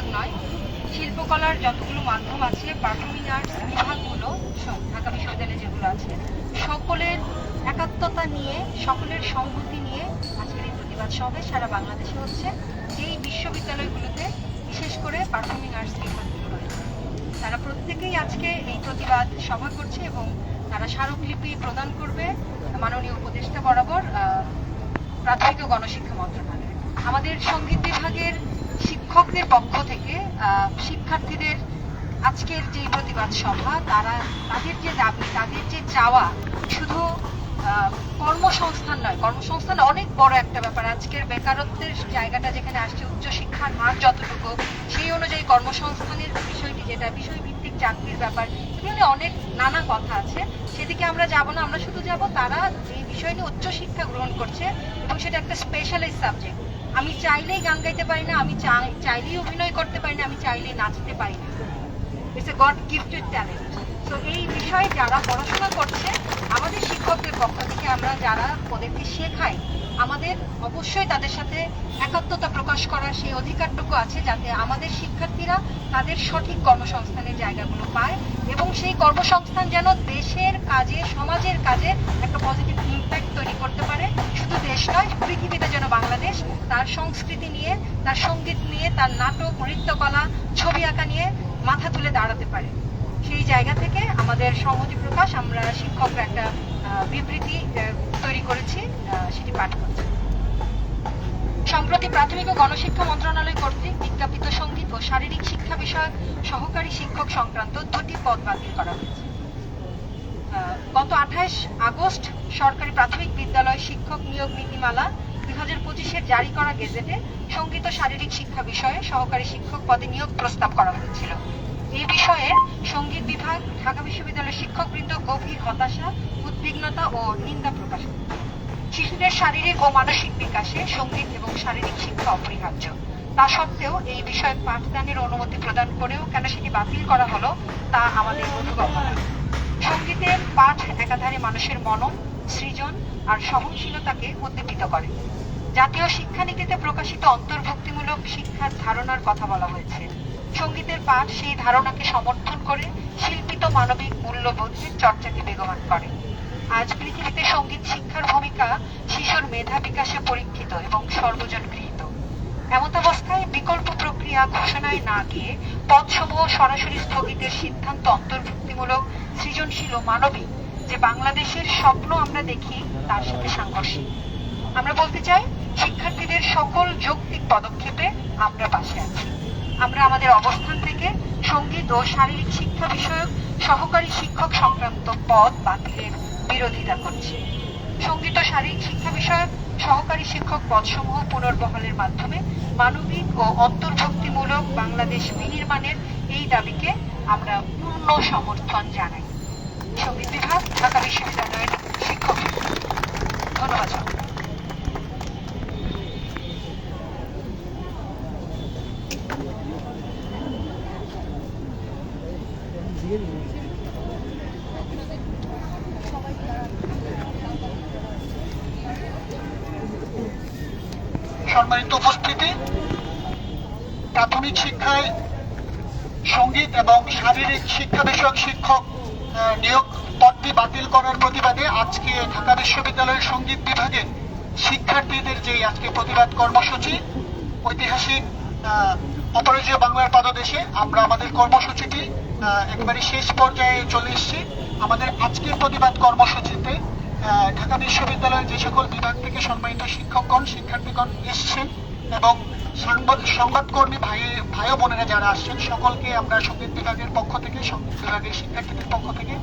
বিভাগ নয়, শিল্পকলার যতগুলো মাধ্যম আছে পারফর্মিং আর্টস বিভাগগুলো ঢাকা বিশ্ববিদ্যালয়ে যেগুলো আছে, সকলের একাত্মতা নিয়ে, সকলের সংহতি নিয়ে আজকের এই প্রতিবাদ সবে সারা বাংলাদেশে হচ্ছে। এই বিশ্ববিদ্যালয়গুলোতে বিশেষ করে পারফর্মিং আর্টস বিভাগগুলো রয়েছে। তারা প্রত্যেকেই আজকে এই প্রতিবাদ সভা করছে এবং তারা স্মারকলিপি প্রদান করবে মাননীয় উপদেষ্টা বরাবর প্রাথমিক ও গণশিক্ষা মন্ত্রণালয় আমাদের সংগীত বিভাগের শিক্ষকদের পক্ষ থেকে শিক্ষার্থীদের আজকের যে প্রতিবাদ সভা, তারা তাদের যে দাবি, তাদের যে চাওয়া, শুধু কর্মসংস্থান নয়, কর্মসংস্থান অনেক বড় একটা ব্যাপার। আজকের বেকারত্বের জায়গাটা যেখানে আসছে, উচ্চশিক্ষার মান যতটুকু, সেই অনুযায়ী কর্মসংস্থানের বিষয়টি যেটা, বিষয়ভিত্তিক চাকরির ব্যাপার, এগুলো অনেক নানা কথা আছে। সেদিকে আমরা যাব না, আমরা শুধু যাব তারা এই বিষয় নিয়ে উচ্চশিক্ষা গ্রহণ করছে এবং সেটা একটা স্পেশালাইজ সাবজেক্ট আমি চাইলেই গান গাইতে পারি না, আমি চাইলেই অভিনয় করতে পারি না, আমি চাইলেই নাচতে পারি না। It's a god gifted talent তো এই বিষয়ে যারা পড়াশোনা করছে, আমাদের শিক্ষকদের পক্ষ থেকে আমরা যারা ওদেরকে শেখাই, আমাদের অবশ্যই তাদের সাথে একাত্মতা প্রকাশ করার সেই অধিকারটুকু আছে যাতে আমাদের শিক্ষার্থীরা তাদের সঠিক কর্মসংস্থানের জায়গাগুলো পায় এবং সেই কর্মসংস্থান যেন দেশের কাজে, সমাজের কাজে তার সংস্কৃতি নিয়ে, তার সংগীত নিয়ে, তার নাটক, নৃত্যকলা, ছবি আঁকা নিয়ে মাথা তুলে দাঁড়াতে পারে। সেই জায়গা থেকে আমাদের সংহতি প্রকাশ, আমরা শিক্ষকরা একটা বিবৃতি তৈরি করেছি সেটি পাঠ করছি। সম্প্রতি প্রাথমিক ও গণশিক্ষা মন্ত্রণালয় কর্তৃক বিজ্ঞাপিত সংগীত ও শারীরিক শিক্ষা বিষয়ক সহকারী শিক্ষক সংক্রান্ত দুটি পদ বাতিল করা হয়েছে। গত আঠাশ আগস্ট সরকারি প্রাথমিক বিদ্যালয় শিক্ষক নিয়োগ নীতিমালা হাজার পঁচিশের জারি করা গেজেটে সংগীত শারীরিক শিক্ষা বিষয়ে সহকারী শিক্ষক পদে নিয়োগ প্রস্তাব করা হয়েছিল। এই বিষয়ে সংগীত বিভাগ, ঢাকা বিশ্ববিদ্যালয়ের শিক্ষকবৃন্দ গভীর হতাশা, উদ্বিগ্নতা ও নিন্দা প্রকাশ শিশুদের শারীরিক ও মানসিক বিকাশে সংগীত এবং শারীরিক শিক্ষা অপরিহার্য। তা সত্ত্বেও এই বিষয়ে পাঠদানের অনুমতি প্রদান করেও কেন সেটি বাতিল করা হলো তা আমাদের বোধগম্য নয়। সঙ্গীতের পাঠ একাধারে মানুষের মনন, সৃজন আর সহনশীলতাকে উদ্দীপিত করে। জাতীয় শিক্ষানীতিতে প্রকাশিত অন্তর্ভুক্তিমূলক শিক্ষার ধারণার কথা বলা হয়েছে। সঙ্গীতের পাঠ সেই ধারণাকে সমর্থন করে শিল্পিত মানবিক মূল্যবোধের চর্চাকে বেগবান করে। আজ পৃথিবীতে সংগীত শিক্ষার ভূমিকা শিশুর মেধা বিকাশে পরীক্ষিত এবং সর্বজন গৃহীত এমতাবস্থায় বিকল্প প্রক্রিয়া ঘোষণায় না গিয়ে পদসমূহ সরাসরি স্থগিতের সিদ্ধান্ত অন্তর্ভুক্তিমূলক, সৃজনশীল ও মানবিক, যে বাংলাদেশের স্বপ্ন আমরা দেখি, তার সাথে সাংঘর্ষিক। আমরা বলতে চাই শিক্ষার্থীদের সকল যৌক্তিক পদক্ষেপে আমরা পাশে আছি। আমরা আমাদের অবস্থান থেকে সংগীত ও শারীরিক শিক্ষা বিষয়ক সহকারী শিক্ষক সংক্রান্ত পদ বাতিলের বিরোধিতা করছি। সংগীত ও শারীরিক শিক্ষা বিষয়ক সহকারী শিক্ষক পদসমূহ পুনর্বহালের মাধ্যমে মানবিক ও অন্তর্ভুক্তিমূলক বাংলাদেশ বিনির্মাণের এই দাবিকে আমরা পূর্ণ সমর্থন জানাই। সংগীত বিভাগ, ঢাকা বিশ্ববিদ্যালয়ের শিক্ষক ধন্যবাদ। সম্মানিত উপস্থিতি, প্রাথমিক শিক্ষায় সংগীত এবং শারীরিক শিক্ষা বিষয়ক শিক্ষক নিয়োগ পদটি বাতিল করার প্রতিবাদে আজকে ঢাকা বিশ্ববিদ্যালয়ের সংগীত বিভাগের শিক্ষার্থীদের যে আজকে প্রতিবাদ কর্মসূচি, ঐতিহাসিক অপরাজয় বাংলার পাদদেশে আমরা আমাদের কর্মসূচিটি একেবারে শেষ পর্যায়ে চলে এসেছি। আমাদের আজকের প্রতিবাদ কর্মসূচিতে ঢাকা বিশ্ববিদ্যালয়ের যে সকল বিভাগ থেকে সম্মানিত শিক্ষকগণ, শিক্ষার্থীগণ এসছেন এবং সংবাদ, সংবাদকর্মী ভাই ভাই বোনেরা যারা আসছেন, সকলকে আমরা সংগীত বিভাগের পক্ষ থেকে, সংগীত বিভাগের শিক্ষার্থীদের পক্ষ থেকে